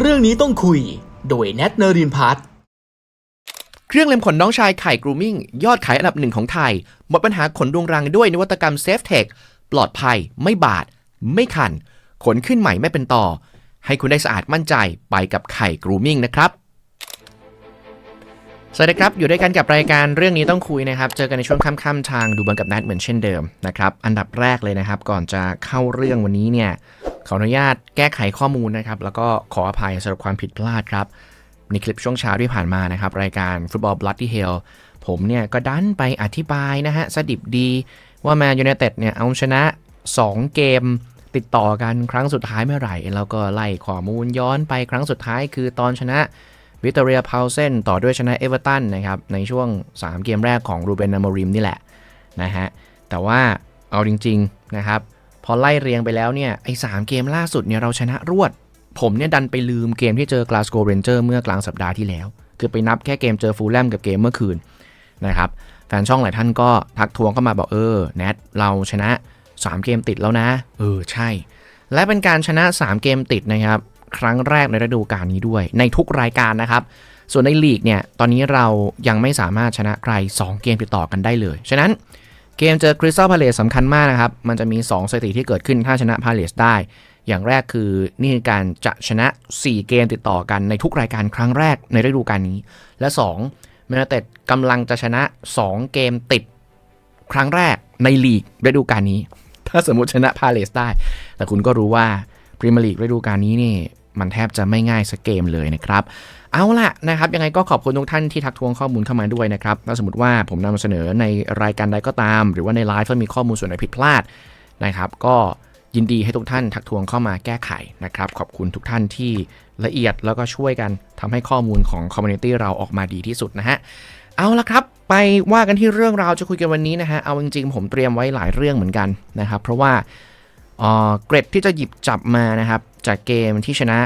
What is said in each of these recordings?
เรื่องนี้ต้องคุย โดยแนทเนรินพัฒน์เครื่องเล็มขนน้องชายไข่กรูมิ่งยอดขายอันดับหนึ่งของไทย หมดปัญหาขนดวงรังด้วยนวัตกรรมเซฟเทคปลอดภัย ไม่บาด ไม่คัน ขนขึ้นใหม่ไม่เป็นต่อ ให้คุณได้สะอาดมั่นใจไปกับไข่กรูมิ่งนะครับสวัสดีครับ อยู่ด้วยกันกับรายการเรื่องนี้ต้องคุยนะครับ เจอกันในช่วงค่ำๆทางดูบอลกับนัดเหมือนเช่นเดิมนะครับ อันดับแรกเลยนะครับ ก่อนจะเข้าเรื่องวันนี้เนี่ย ขออนุญาตแก้ไขข้อมูลนะครับ แล้วก็ขออภัยสำหรับความผิดพลาดครับ ในคลิปช่วงเช้าที่ผ่านมานะครับ รายการฟุตบอล Bloody Hell ผมเนี่ยก็ดันไปอธิบายนะฮะสดิบดีว่าแมนยู i นเต็ดเนี่ยเอาชนะ 2 เกมติดต่อกันครั้งสุดท้ายเมื่อไหร่ แล้วก็ไล่ข้อมูลย้อนไปครั้งสุดท้ายคือตอนชนะวิตเรียพาวเซนต่อด้วยชนะเอเวอร์ตันนะครับในช่วง 3 เกมแรกของรูเบนนามริมนี่แหละนะฮะแต่ว่าเอาจริง ๆ นะครับ พอไล่เรียงไปแล้วเนี่ยไอ้สเกมล่าสุดเนี่ยเราชนะรวด ผมเนี่ยดันไปลืมเกมที่เจอกลาสโกเรนเจอร์เมื่อกลางสัปดาห์ที่แล้ว คือไปนับแค่เกมเจอฟูลแลมกับเกมเมื่อคืนนะครับแฟนช่องหลายท่านก็ทักทวงเข้ามาบอกเออแนทเราชนะ 3 เกมติดแล้วนะ เออใช่ และเป็นการชนะ 3 เกมติดนะครับครั้งแรกในฤดูกาลนี้ด้วย ในทุกรายการนะครับ ส่วนในลีกเนี่ยตอนนี้เรายังไม่สามารถชนะใคร 2 เกมติดต่อกันได้เลย ฉะนั้น เกมเจอคริสตัลพาเลสสำคัญมากนะครับ มันจะมี 2 สถิติที่เกิดขึ้นถ้าชนะพาเลสได้ อย่างแรกคือนี่คือการจะชนะ 4 เกมติดต่อกันในทุกรายการครั้งแรกในฤดูกาลนี้ และ2แมนเต็ดกำลังจะชนะ 2 เกมติดครั้งแรกในลีกฤดูกาลนี้ ถ้าสมมติชนะพาเลสได้ แต่คุณก็รู้ว่าพรีเมียร์ลีกฤดูกาลนี้นี่มันแทบจะไม่ง่ายสักเกมเลยนะครับ เอาล่ะนะครับ ยังไงก็ขอบคุณทุกท่านที่ทักทวงข้อมูลเข้ามาด้วยนะครับถ้าสมมติว่าผมนำเสนอในรายการใดก็ตาม หรือว่าในไลฟ์ถ้ามีข้อมูลส่วนไหนผิดพลาดนะครับ ก็ยินดีให้ทุกท่านทักทวงเข้ามาแก้ไขนะครับ ขอบคุณทุกท่านที่ละเอียดแล้วก็ช่วยกันทำให้ข้อมูลของคอมมูนิตี้เราออกมาดีที่สุดนะฮะเอาละครับ ไปว่ากันที่เรื่องราวจะคุยกันวันนี้นะฮะเอาจริงๆผมเตรียมไว้หลายเรื่องเหมือนกันนะครับ เพราะว่าเออเกรดที่จะหยิบจับมานะครับจากเกมที่ชนะ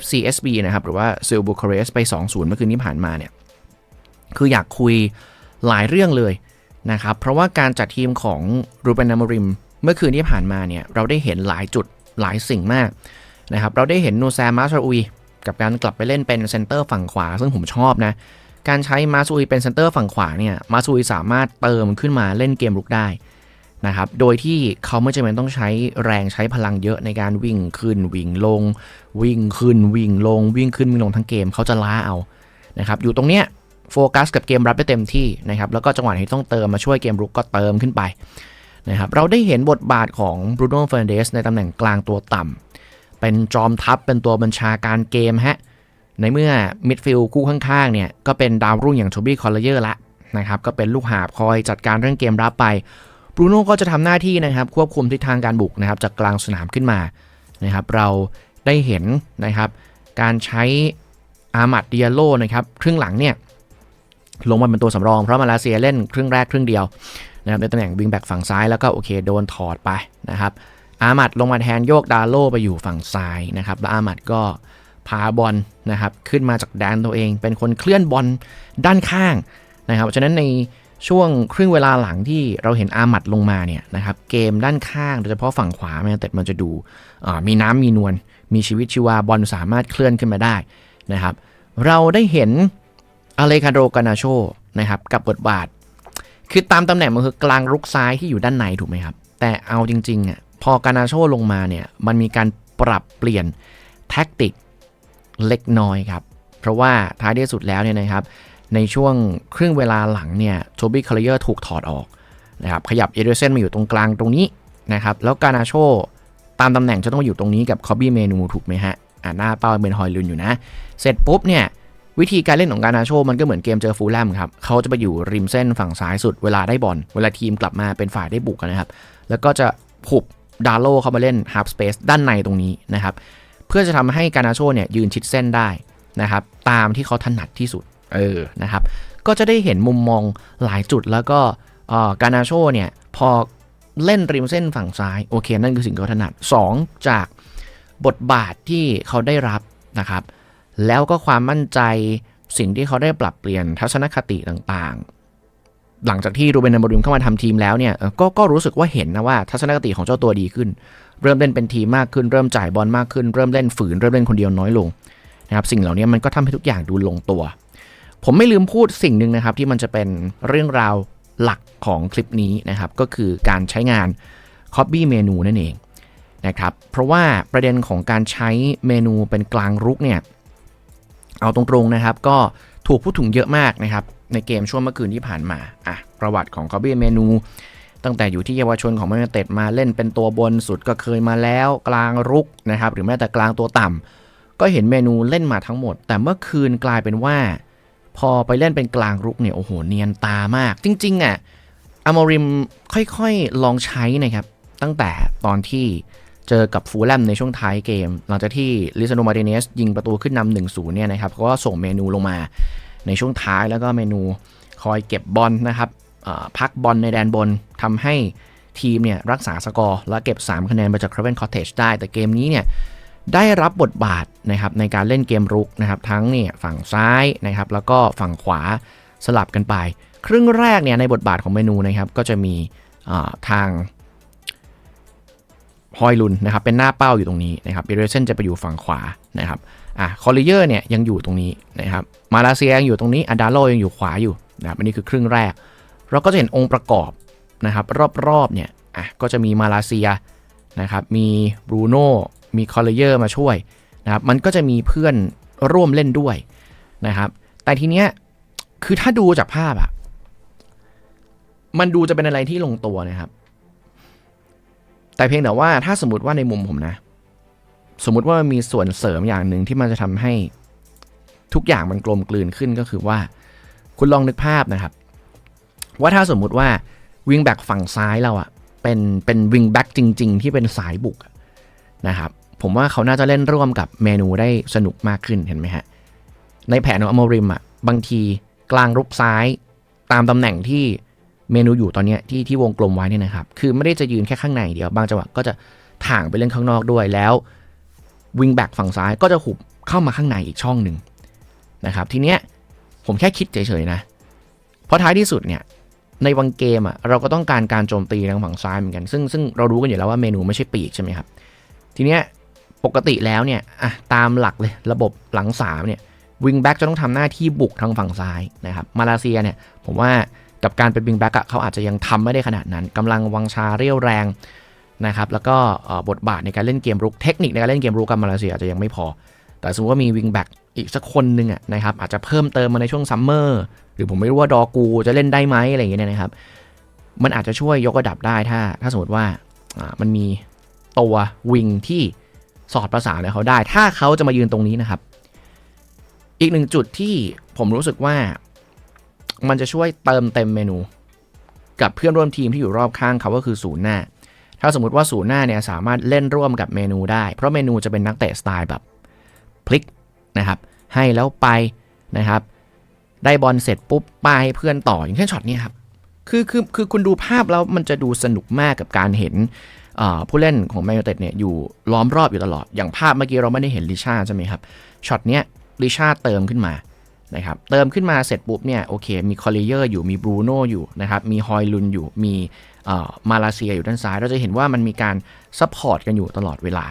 FCSB นะครับ หรือว่าซิลบูคาเรสไป 2-0 เมื่อคืนที่ผ่านมาเนี่ย คืออยากคุยหลายเรื่องเลยนะครับ เพราะว่าการจัดทีมของรูเบนนามริม เมื่อคืนที่ผ่านมาเนี่ย เราได้เห็นหลายจุดหลายสิ่งมากนะครับ เราได้เห็นนูแซมมาสราอุย กับการกลับไปเล่นเป็นเซนเตอร์ฝั่งขวา ซึ่งผมชอบนะ การใช้มาซูยเป็นเซนเตอร์ฝั่งขวาเนี่ย มาซูยสามารถเติมขึ้นมาเล่นเกมรุกได้ นะครับ โดยที่เขาไม่จำเป็นต้องใช้แรงใช้พลังเยอะในการวิ่งขึ้นวิ่งลง วิ่งขึ้นวิ่งลง วิ่งขึ้นวิ่งลงทั้งเกมเขาจะล้าเอานะครับอยู่ตรงเนี้ยโฟกัสกับเกมรับได้เต็มที่นะครับแล้วก็จังหวะที่ต้องเติมมาช่วยเกมรุกก็เติมขึ้นไปนะครับเราได้เห็นบทบาทของบรูโน่เฟรนเดสในตำแหน่งกลางตัวต่ำเป็นจอมทัพเป็นตัวบัญชาการเกมฮะในเมื่อมิดฟิลด์คู่ข้างๆเนี่ยก็เป็นดาวรุ่งอย่างโทบี้คอลเลเยอร์ละนะครับก็เป็นลูกหาบคอยจัดการเรื่องเกมรับไป บรูโน่ก็จะทำหน้าที่นะครับควบคุมทิศทางการบุกนะครับจากกลางสนามขึ้นมานะครับเราได้เห็นนะครับการใช้อามัดเดียโลนะครับครึ่งหลังเนี่ยลงมาเป็นตัวสำรองเพราะมาเลเซียเล่นครึ่งแรกครึ่งเดียวนะครับในตำแหน่งวิงแบ็กฝั่งซ้ายแล้วก็โอเคโดนถอดไปนะครับอามัดลงมาแทนโยกดาโลไปอยู่ฝั่งซ้ายนะครับแล้วอามัดก็พาบอลนะครับขึ้นมาจากแดนตัวเอง เป็นคนเคลื่อนบอลด้านข้างนะครับฉะนั้นใน ช่วงครึ่งเวลาหลังที่เราเห็นอามัดลงมาเนี่ยนะครับเกมด้านข้างโดยเฉพาะฝั่งขวาแมนเต็ดมันจะดูมีน้ำมีนวลมีชีวิตชีวาบอลสามารถเคลื่อนขึ้นมาได้นะครับ เราได้เห็นอเลคาโดกานาโชนะครับกับบทบาท คือตามตำแหน่งมันคือกลางรุกซ้ายที่อยู่ด้านในถูกไหมครับ แต่เอาจริงๆอะพอกานาโชลงมาเนี่ยมันมีการปรับเปลี่ยนแท็กติกเล็กน้อยครับ เพราะว่าท้ายที่สุดแล้วเนี่ยนะครับ ในช่วงครึ่งเวลาหลังเนี่ยโทบี้คาร์เยอร์ถูกถอดออกนะครับขยับเอเดอร์เซนมาอยู่ตรงกลางตรงนี้นะครับแล้วกานาโชตามตำแหน่งจะต้องอยู่ตรงนี้กับคอบบี้เมนูถูกไหมฮะอ่าหน้าเป้าเป็นฮอยลุนอยู่นะ เสร็จปุ๊บเนี่ยวิธีการเล่นของกานาโชมันก็เหมือนเกมเจอฟูลแลมครับเขาจะไปอยู่ริมเส้นฝั่งซ้ายสุดเวลาได้บอลเวลาทีมกลับมาเป็นฝ่ายได้บุกนะครับ แล้วก็จะผูกดาโลเข้ามาเล่นฮาร์ปสเปซด้านในตรงนี้นะครับ เพื่อจะทำให้กานาโชเนี่ยยืนชิดเส้นได้นะครับ ตามที่เขาถนัดที่สุด เออนะครับ ก็จะได้เห็นมุมมองหลายจุดแล้วก็การนาโชเนี่ยพอเล่นริมเส้นฝั่งซ้าย โอเค นั่นคือสิ่งที่เขาถนัด 2 จากบทบาทที่เขาได้รับนะครับ แล้วก็ความมั่นใจสิ่งที่เขาได้ปรับเปลี่ยนทัศนคติต่างๆ หลังจากที่รูเบนนาบริมเข้ามาทำทีมแล้วเนี่ยกก็รู้สึกว่าเห็นนะว่าทัศนคติของเจ้าตัวดีขึ้น เริ่มเล่นเป็นทีมมากขึ้น เริ่มจ่ายบอลมากขึ้น เริ่มเล่นฝืน เริ่มเล่นคนเดียวน้อยลงนะครับ สิ่งเหล่านี้มันก็ทำให้ทุกอย่างดูลงตัว ผมไม่ลืมพูดสิ่งหนึ่งนะครับ ที่มันจะเป็นเรื่องราวหลักของคลิปนี้นะครับ ก็คือการใช้งาน Copy เมนูนั่นเองนะครับ เพราะว่าประเด็นของการใช้เมนูเป็นกลางรุกเนี่ย เอาตรงๆนะครับ ก็ถูกพูดถึงเยอะมากนะครับ ในเกมช่วงเมื่อคืนที่ผ่านมาอะประวัติของ Copy เมนู ตั้งแต่อยู่ที่เยาวชนของแมนเต็ดมาเล่นเป็นตัวบนสุดก็เคยมาแล้วกลางรุกนะครับ หรือแม้แต่กลางตัวต่ำก็เห็นเมนูเล่นมาทั้งหมด แต่เมื่อคืนกลายเป็นว่า พอไปเล่นเป็นกลางรุกเนี่ยโอ้โหเนียนตามาก จริงๆอะอมริมค่อยๆ ลองใช้นะครับ ตั้งแต่ตอนที่เจอกับฟูลแลมในช่วงท้ายเกม หลังจากที่ลิซาโนมาร์ติเนสยิงประตูขึ้นนำหนึ่งศูนย์เนี่ยนะครับเขาก็ส่งเมนูลงมาในช่วงท้ายแล้วก็เมนูคอยเก็บบอลนะครับพักบอลในแดนบนทำให้ทีมเนี่ยรักษาสกอร์และเก็บ 3 คะแนนมาจากคราเวนคอเทจได้ แต่เกมนี้เนี่ย ได้รับบทบาทนะครับในการเล่นเกมรุกนะครับทั้งเนี่ยฝั่งซ้ายนะครับแล้วก็ฝั่งขวาสลับกันไป ครึ่งแรกเนี่ยในบทบาทของเมนูนะครับก็จะมีทางฮอยลุนนะครับเป็นหน้าเป้าอยู่ตรงนี้นะครับเบเรเซนจะไปอยู่ฝั่งขวานะครับอะคอลเลเยอร์เนี่ยยังอยู่ตรงนี้นะครับมาเลเซียยังอยู่ตรงนี้อาดาโลยังอยู่ขวาอยู่นะครับอันนี้คือครึ่งแรก เราก็จะเห็นองค์ประกอบนะครับรอบๆเนี่ยอะก็จะมีมาเลเซียนะครับมีบรูโน่ มีคอลเลเยอร์มาช่วยนะครับมันก็จะมีเพื่อนร่วมเล่นด้วยนะครับ แต่ทีเนี้ยคือถ้าดูจากภาพอะมันดูจะเป็นอะไรที่ลงตัวนะครับ แต่เพียงแต่ว่าถ้าสมมติว่าในมุมผมนะ สมมติว่ามันมีส่วนเสริมอย่างหนึ่งที่มันจะทำให้ทุกอย่างมันกลมกลืนขึ้นก็คือว่า คุณลองนึกภาพนะครับ ว่าถ้าสมมุติว่าวิงแบ็กฝั่งซ้ายเราอะเป็นเป็นวิงแบ็กจริง ๆ ที่เป็นสายบุกนะครับ ผมว่าเขาน่าจะเล่นร่วมกับเมนูได้สนุกมากขึ้นเห็นไหมฮะ ในแผนของอโมริมอะบางทีกลางรุกซ้ายตามตำแหน่งที่เมนูอยู่ตอนเนี้ยที่ที่วงกลมไว้เนี่ยนะครับ คือไม่ได้จะยืนแค่ข้างในเดียว บางจังหวะก็จะถ่างไปเล่นข้างนอกด้วยแล้ววิงแบ็กฝั่งซ้ายก็จะหุบเข้ามาข้างในอีกช่องหนึ่งนะครับทีเนี้ยผมแค่คิดเฉยๆนะ เพราะท้ายที่สุดเนี่ยในวังเกมอะเราก็ต้องการการโจมตีทางฝั่งซ้ายเหมือนกัน ซึ่งซึ่งเรารู้กันอยู่แล้วว่าเมนูไม่ใช่ปีกใช่ไหมครับ ทีเนี้ย ปกติแล้วเนี่ยอะตามหลักเลยระบบหลังสามเนี่ยวิงแบ็กจะต้องทำหน้าที่บุกทางฝั่งซ้ายนะครับมาเลเซียเนี่ยผมว่ากับการเป็นวิงแบ็กอะเขาอาจจะยังทำไม่ได้ขนาดนั้นกำลังวังชาเรียวแรงนะครับแล้วก็บทบาทในการเล่นเกมรุกเทคนิคในการเล่นเกมรุกกับมาเลเซียอาจจะยังไม่พอ แต่สมมติว่ามีวิงแบ็กอีกสักคนหนึ่งอะนะครับอาจจะเพิ่มเติมมาในช่วงซัมเมอร์หรือผมไม่รู้ว่าดอกูจะเล่นได้ไหมอะไรอย่างเงี้ยนะครับ มันอาจจะช่วยยกระดับได้ถ้า ถ้าสมมติว่ามันมีตัววิงที่ สอดประสานกับเขาได้ ถ้าเขาจะมายืนตรงนี้นะครับ อีกหนึ่งจุดที่ผมรู้สึกว่ามันจะช่วยเติมเต็มเมนู กับเพื่อนร่วมทีมที่อยู่รอบข้างเขาก็คือศูนย์หน้า ถ้าสมมติว่าศูนย์หน้าเนี่ยสามารถเล่นร่วมกับเมนูได้ เพราะเมนูจะเป็นนักเตะสไตล์แบบพลิกนะครับ ให้แล้วไปนะครับ ได้บอลเสร็จปุ๊บป้ายให้เพื่อนต่ออย่างเช่นช็อตนี้ครับคือคือคือคุณดูภาพแล้วมันจะดูสนุกมากกับการเห็น ผู้เล่นของแมนยูเต็ดเนี่ยอยู่ล้อมรอบอยู่ตลอด อย่างภาพเมื่อกี้เราไม่ได้เห็นลิชาใช่ไหมครับช็อตเนี้ยลิชาเติมขึ้นมานะครับเติมขึ้นมาเสร็จปุ๊บเนี่ยโอเคมีคอลเลเยอร์อยู่มีบรูโน่อยู่นะครับมีฮอยลุนอยู่มีอ่อมาเลเซียอยู่ด้านซ้าย เราจะเห็นว่ามันมีการซัพพอร์ตกันอยู่ตลอดเวลา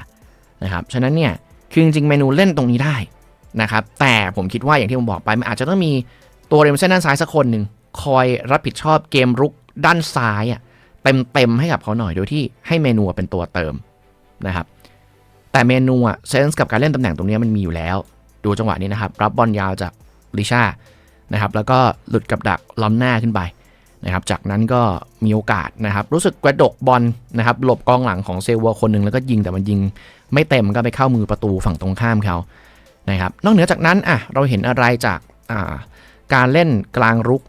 นะครับฉะนั้นเนี่ยคือจริงๆเมนูเล่นตรงนี้ได้นะครับแต่ผมคิดว่าอย่างที่ผมบอกไปมันอาจจะต้องมีตัวเรมเส้นด้านซ้ายสักคนหนึ่งคอยรับผิดชอบเกมรุกด้านซ้ายอะ เต็มๆให้กับเขาหน่อยโดยที่ให้เมนูเป็นตัวเติมนะครับแต่เมนูอะเซนส์กับการเล่นตำแหน่งตรงนี้มันมีอยู่แล้ว ดูจังหวะนี้นะครับ รับบอลยาวจากลิชานะครับแล้วก็หลุดกับดักล้อมหน้าขึ้นไปนะครับจากนั้นก็มีโอกาสนะครับรู้สึกกระดกบอลนะครับหลบกองหลังของเซวัวคนหนึ่งแล้วก็ยิงแต่มันยิงไม่เต็มก็ไปเข้ามือประตูฝั่งตรงข้ามเขานะครับนอกเหนือจากนั้นอะเราเห็นอะไรจากาการเล่นกลางรุก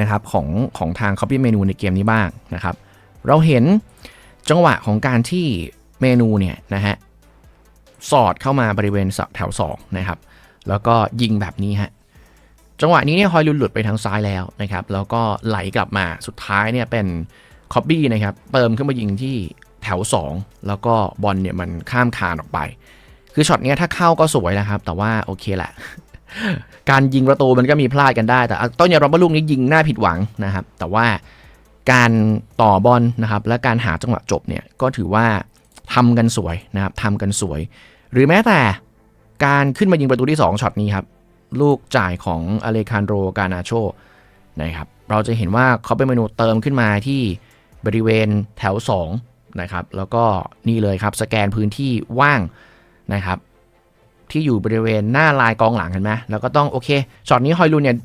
นะครับของของทาง Copy เมนูในเกมนี้บ้างนะครับ เราเห็นจังหวะของการที่เมนูเนี่ยนะฮะสอดเข้ามาบริเวณแถว2นะครับ แล้วก็ยิงแบบนี้ฮะจังหวะนี้เนี่ยฮอยลุนหลุดไปทางซ้ายแล้วนะครับ แล้วก็ไหลกลับมาสุดท้ายเนี่ยเป็นคอบบี้นะครับเติมขึ้นมายิงที่แถว 2 แล้วก็บอลเนี่ยมันข้ามคานออกไป คือช็อตเนี้ยถ้าเข้าก็สวยนะครับ แต่ว่าโอเคแหละ การยิงประตูมันก็มีพลาดกันได้ แต่ต้องยอมรับว่าลูกนี้ยิงน่าผิดหวังนะครับ แต่ว่าการต่อบอลนะครับ และการหาจังหวะจบเนี่ยก็ถือว่าทำกันสวยนะครับทำกันสวย หรือแม้แต่การขึ้นมายิงประตูที่ 2ช็อตนี้ครับ ลูกจ่ายของอเลคานโดรกานาโชนะครับเราจะเห็นว่าเขาเป็นเมนูเติมขึ้นมาที่บริเวณแถว2นะครับแล้วก็นี่เลยครับสแกนพื้นที่ว่างนะครับ ที่อยู่บริเวณหน้าลายกองหลังเห็นไหมแล้วก็ต้องโอเคช็อตนี้ฮอยลูนเนี่ย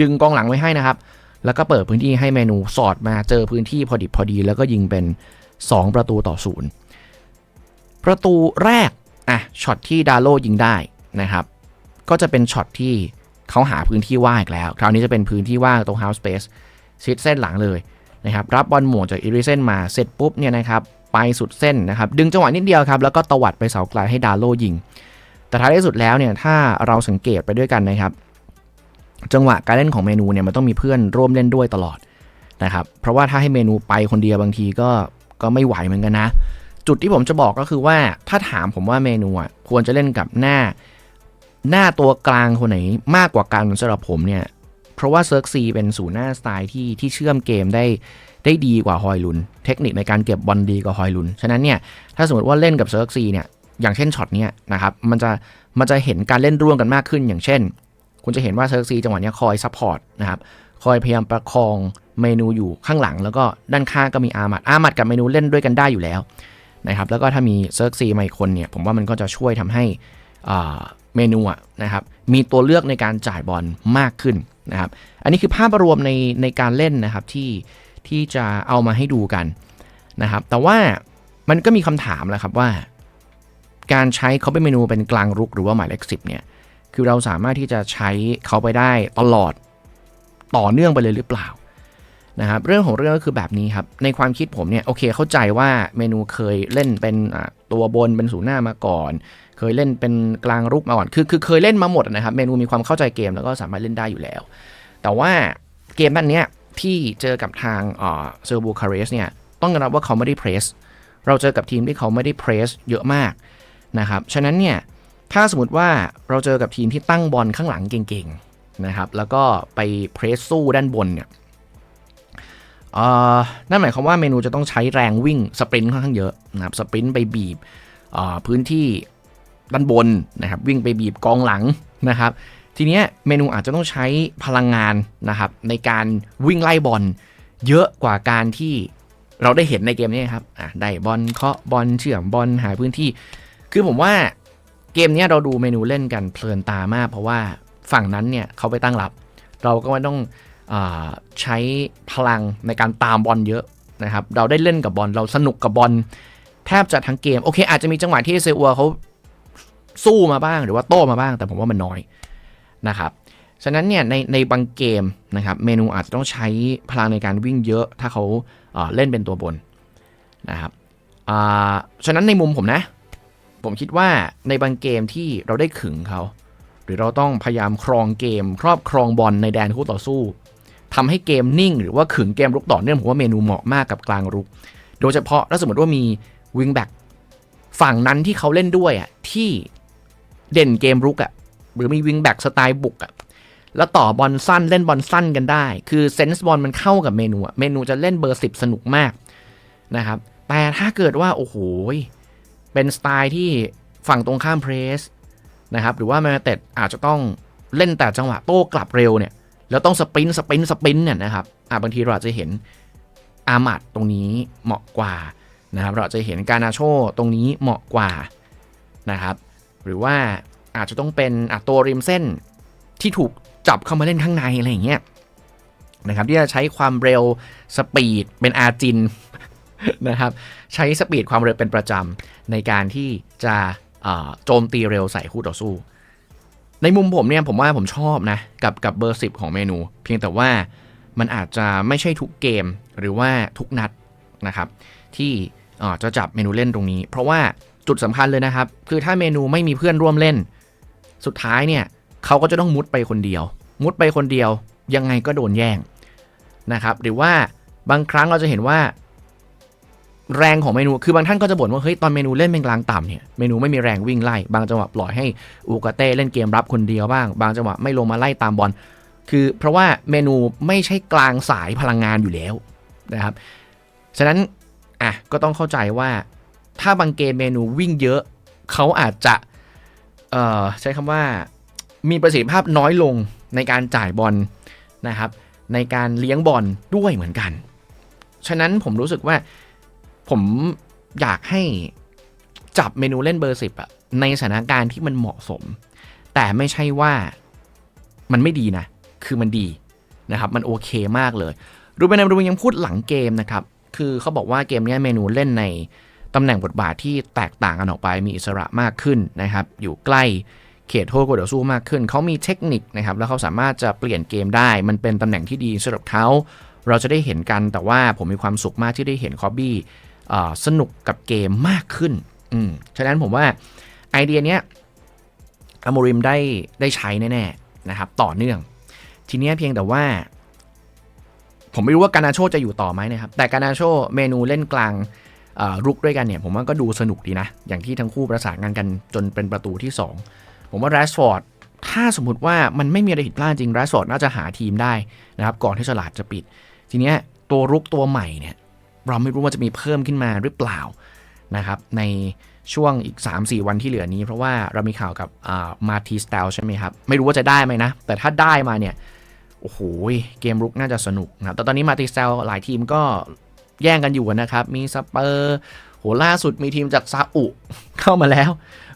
ดึงกองหลังไว้ให้นะครับ แล้วก็เปิดพื้นที่ให้เมนูสอดมาเจอพื้นที่พอดิบพอดี แล้วก็ยิงเป็น 2 ประตูต่อศูนย์ประตูแรกอะช็อตที่ดาโลยิงได้นะครับ ก็จะเป็นช็อตที่เขาหาพื้นที่ว่างอีกแล้ว คราวนี้จะเป็นพื้นที่ว่างตรง house space ชิดเส้นหลังเลยนะครับ รับบอลหม่งจากอิริเซนมาเสร็จปุ๊บเนี่ยนะครับ ไปสุดเส้นนะครับ ดึงจังหวะนิดเดียวครับ แล้วก็ตวัดไปเสาไกลให้ดาโลยิง แต่ท้ายที่สุดแล้วเนี่ยถ้าเราสังเกตไปด้วยกันนะครับ จังหวะการเล่นของเมนูเนี่ยมันต้องมีเพื่อนร่วมเล่นด้วยตลอดนะครับเพราะว่าถ้าให้เมนูไปคนเดียวบางทีก็ก็ไม่ไหวเหมือนกันนะ จุดที่ผมจะบอกก็คือว่าถ้าถามผมว่าเมนูอะควรจะเล่นกับหน้า หน้าตัวกลางคนไหนมากกว่ากันสำหรับผมเนี่ยเพราะว่าเซิร์กซีเป็นศูนย์หน้าสไตล์ที่ที่เชื่อมเกมได้ได้ดีกว่าฮอยลุน เทคนิคในการเก็บบอลดีกว่าฮอยลุน ฉะนั้นเนี่ยถ้าสมมติว่าเล่นกับเซิร์กซีเนี่ย อย่างเช่นช็อตเนี้ยนะครับมันจะมันจะเห็นการเล่นร่วมกันมากขึ้น อย่างเช่น คุณจะเห็นว่าเซิร์กซีจังหวะเนี้ยคอยซัพพอร์ตนะครับคอยพยายามประคองเมนูอยู่ข้างหลัง แล้วก็ด้านข้างก็มีอามัดอามัดกับเมนูเล่นด้วยกันได้อยู่แล้วนะครับแล้วก็ถ้ามีเซิร์กซีมาอีกคนเนี่ยผมว่ามันก็จะช่วยทำให้อ่าเมนูอะนะครับมีตัวเลือกในการจ่ายบอลมากขึ้นนะครับอันนี้คือภาพรวมในในการเล่นนะครับที่ที่จะเอามาให้ดูกันนะครับแต่ว่ามันก็มีคำถามแหละครับว่า การใช้เขาเป็นเมนูเป็นกลางรุกหรือว่าหมายเลขสิบเนี่ยคือเราสามารถที่จะใช้เขาไปได้ตลอดต่อเนื่องไปเลยหรือเปล่านะครับเรื่องของเรื่องก็คือแบบนี้ครับในความคิดผมเนี่ยโอเคเข้าใจว่าเมนูเคยเล่นเป็นตัวบนเป็นศูนย์หน้ามาก่อน เคยเล่นเป็นกลางรุกมาก่อนคือคือเคยเล่นมาหมดนะครับเมนูมีความเข้าใจเกมแล้วก็สามารถเล่นได้อยู่แล้ว แต่ว่าเกมนันเนี้ยที่เจอกับทางเอ่อเซอร์บูคาเรสเนี่ยต้องยอมรับว่าเขาไม่ได้เพรสเราเจอกับทีมที่เขาไม่ได้เพรสเยอะมาก นะครับ ฉะนั้นเนี่ยถ้าสมมติว่าเราเจอกับทีมที่ตั้งบอลข้างหลังเก่งๆนะครับ แล้วก็ไปเพรสสู้ด้านบนเนี่ยเอ่อนั่นหมายความว่าเมนูจะต้องใช้แรงวิ่งสปรินต์ค่อนข้างเยอะนะครับสปรินต์ไปบีบพื้นที่ด้านบนนะครับวิ่งไปบีบกองหลังนะครับ ทีเนี้ยเมนูอาจจะต้องใช้พลังงานนะครับในการวิ่งไล่บอลเยอะกว่าการที่เราได้เห็นในเกมนี้ครับอะได้บอลเคาะบอลเชื่อมบอลหาพื้นที่ คือผมว่าเกมนี้เราดูเมนูเล่นกันเพลินตามาก เพราะว่าฝั่งนั้นเนี่ยเขาไปตั้งรับ เราก็ไม่ต้องอใช้พลังในการตามบอลเยอะนะครับ เราได้เล่นกับบอลเราสนุกกับบอลแทบจะทั้งเกม โอเค อาจจะมีจังหวะที่เซอัวเขาสู้มาบ้างหรือว่าโต้มาบ้าง แต่ผมว่ามันน้อยนะครับฉะนั้นเนี่ยในในบางเกมนะครับเมนูอาจจะต้องใช้พลังในการวิ่งเยอะถ้าเขาเอ่อเล่นเป็นตัวบนนะครับฉะนั้นในมุมผมนะ ผมคิดว่าในบางเกมที่เราได้ขึงเขา หรือเราต้องพยายามครองเกม ครอบครองบอลในแดนคู่ต่อสู้ทำให้เกมนิ่ง หรือว่าขึงเกมรุกต่อเนื่องผมว่าเมนูเหมาะมากกับกลางรุก โดยเฉพาะถ้าสมมติว่ามีวิงแบ็กฝั่งนั้นที่เขาเล่นด้วยอะที่เด่นเกมรุกอะหรือมีวิงแบ็กสไตล์บุกอะแล้วต่อบอลสั้นเล่นบอลสั้นกันได้ คือเซนส์บอลมันเข้ากับเมนูอะเมนูจะเล่นเบอร์สิบสนุกมากนะครับ แต่ถ้าเกิดว่า โอ้โห เป็นสไตล์ที่ฝั่งตรงข้ามเพรสนะครับหรือว่าแมนเต็ดอาจจะต้องเล่นแต่จังหวะโต้กลับเร็วเนี่ยแล้วต้องสปรินต์สปรินต์สปรินต์เนี่ยนะครับอะบางทีเราอาจจะเห็นอามัดตรงนี้เหมาะกว่านะครับเราจะเห็นการนาโชตรงนี้เหมาะกว่านะครับหรือว่าอาจจะต้องเป็นตัวริมเส้นที่ถูกจับเข้ามาเล่นข้างในอะไรอย่างเงี้ยนะครับที่จะใช้ความเร็วสปีดเป็นอาจิน นะครับ ใช้สปีดความเร็วเป็นประจำในการที่จะโจมตีเร็วใส่คู่ต่อสู้ ในมุมผมเนี่ยผมว่าผมชอบนะกับกับเบอร์สิบของเมนู เพียงแต่ว่ามันอาจจะไม่ใช่ทุกเกมหรือว่าทุกนัดนะครับที่จะจับเมนูเล่นตรงนี้ เพราะว่าจุดสำคัญเลยนะครับ คือถ้าเมนูไม่มีเพื่อนร่วมเล่น สุดท้ายเนี่ยเขาก็จะต้องมุดไปคนเดียว มุดไปคนเดียวยังไงก็โดนแย่งนะครับหรือว่าบางครั้งเราจะเห็นว่า แรงของเมนู คือบางท่านก็จะบ่นว่า เฮ้ย ตอนเมนูเล่นเป็นกลางต่ำเนี่ย เมนูไม่มีแรงวิ่งไล่ บางจังหวะปล่อยให้อูกาเต้เล่นเกมรับคนเดียวบ้าง บางจังหวะไม่ลงมาไล่ตามบอล คือเพราะว่าเมนูไม่ใช่กลางสายพลังงานอยู่แล้วนะครับ ฉะนั้น อะ ก็ต้องเข้าใจว่า ถ้าบางเกมเมนูวิ่งเยอะ เขาอาจจะ เอ่อ ใช้คำว่า มีประสิทธิภาพน้อยลงในการจ่ายบอลนะครับ ในการเลี้ยงบอลด้วยเหมือนกัน ฉะนั้นผมรู้สึกว่า ผมอยากให้จับเมนูเล่นเบอร์สิบอะในสถานการณ์ที่มันเหมาะสม แต่ไม่ใช่ว่ามันไม่ดีนะ คือมันดีนะครับ มันโอเคมากเลยรูเบนามรูยังพูดหลังเกมนะครับ คือเขาบอกว่าเกมนี้เมนูเล่นในตำแหน่งบทบาทที่แตกต่างกันออกไปมีอิสระมากขึ้นนะครับ อยู่ใกล้เขตโทษกดต่อสู้มากขึ้น เขามีเทคนิคนะครับ แล้วเขาสามารถจะเปลี่ยนเกมได้ มันเป็นตำแหน่งที่ดีสำหรับเขา เราจะได้เห็นกันแต่ว่าผมมีความสุขมากที่ได้เห็นคอบบี้เสนุกกับเกมมากขึ้นอืมฉะนั้นผมว่าไอเดียเนี้ยอโมริมได้ได้ใช้แน่ๆนะครับ ต่อเนื่อง ทีเนี้ยเพียงแต่ว่า ผมไม่รู้ว่าการนาโชจะอยู่ต่อไหมนะครับ แต่การนาโชเมนูเล่นกลางรุกด้วยกันเนี่ย ผมว่าก็ดูสนุกดีนะ อย่างที่ทั้งคู่ประสานงานกันจนเป็นประตูที่ 2 ผมว่าแรชฟอร์ดถ้าสมมติว่ามันไม่มีอะไรผิดพลาดจริงแรชฟอร์ดน่าจะหาทีมได้นะครับ ก่อนที่ฉลาดจะปิด ทีเนี้ยตัวรุกตัวใหม่เนี่ย เราไม่รู้ว่าจะมีเพิ่มขึ้นมาหรือเปล่านะครับในช่วงอีก 3-4 วันที่เหลือนี้ เพราะว่าเรามีข่าวกับมาทีสเตลใช่ไหมครับ ไม่รู้ว่าจะได้ไหมนะ แต่ถ้าได้มาเนี่ย โอ้โห เกมรุกน่าจะสนุกนะครับแต่ตอนนี้มาติสเตลหลายทีมก็แย่งกันอยู่นะครับ มีสเปอร์โหล่าสุดมีทีมจากซาอุเข้ามาแล้ว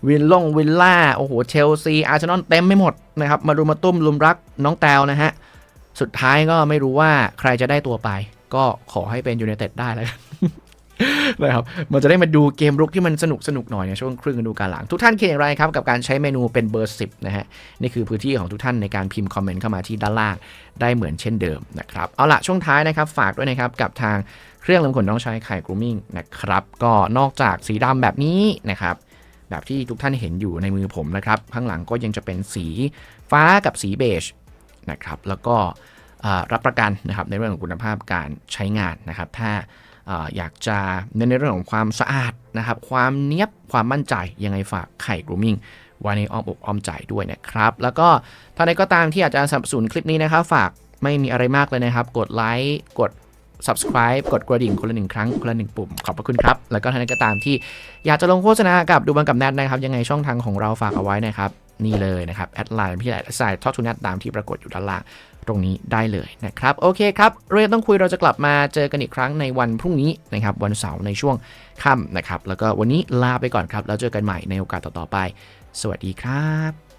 วินลงวินล่า โอ้โห เชลซี อาร์เซนอลเต็มไม่หมดนะครับ มารุมมาตุ้มลุมรักน้องแตวนะฮะ สุดท้ายก็ไม่รู้ว่าใครจะได้ตัวไป ก็ขอให้เป็นยู i นเต็ดได้แล้วนะครับ มันจะได้มาดูเกมรุกที่มันสนุกสนุกหน่อยในช่วงครึ่งฤดูกาลหลัง ทุกท่านคิดอย่างไรครับ กับการใช้เมนูเป็นเบอร์ 10 นะฮะ นี่คือพื้นที่ของทุกท่านในการพิมพ์คอมเมนต์เข้ามาที่ด้านล่างได้เหมือนเช่นเดิมนะครับ เอาละช่วงท้ายนะครับ ฝากด้วยนะครับกับทางเครื่องลำขนน้องใช้ไข่กรูมิ่งนะครับ ก็นอกจากสีดำแบบนี้นะครับ แบบที่ทุกท่านเห็นอยู่ในมือผมนะครับ ข้างหลังก็ยังจะเป็นสีฟ้ากับสีเบจนะครับ แล้วก็ รับประกันนะครับในเรื่องของคุณภาพการใช้งานนะครับ ถ้าอยากจะเน้นในเรื่องของความสะอาดนะครับ ความเนี้ยบความมั่นใจยังไงฝากไข่กรูมิ่งไว้ในอ้อมอกอ้อมใจด้วยนะครับ แล้วก็ท่านใดก็ตามที่อาจจะสนับสนุนคลิปนี้นะครับ ฝากไม่มีอะไรมากเลยนะครับ กดไลค์กด subscribe กดกระดิ่งคนละหนึ่งครั้งคนละหนึ่งปุ่ม ขอบพระคุณครับ แล้วก็ท่านใดก็ตามที่อยากจะลงโฆษณากับดูบังกับแนทนะครับ ยังไงช่องทางของเราฝากเอาไว้นะครับ นี่เลยนะครับแอดไลน์พี่แอดไซน์ทอทู n ตตามที่ปรากฏอยู่ด้านล่างตรงนี้ได้เลยนะครับ โอเคครับ เรื่องต้องคุยเราจะกลับมาเจอกันอีกครั้งในวันพรุ่งนี้นะครับ วันเสาร์ในช่วงค่ำนะครับ แล้วก็วันนี้ลาไปก่อนครับ แล้วเจอกันใหม่ในโอกาสต่อๆไป สวัสดีครับ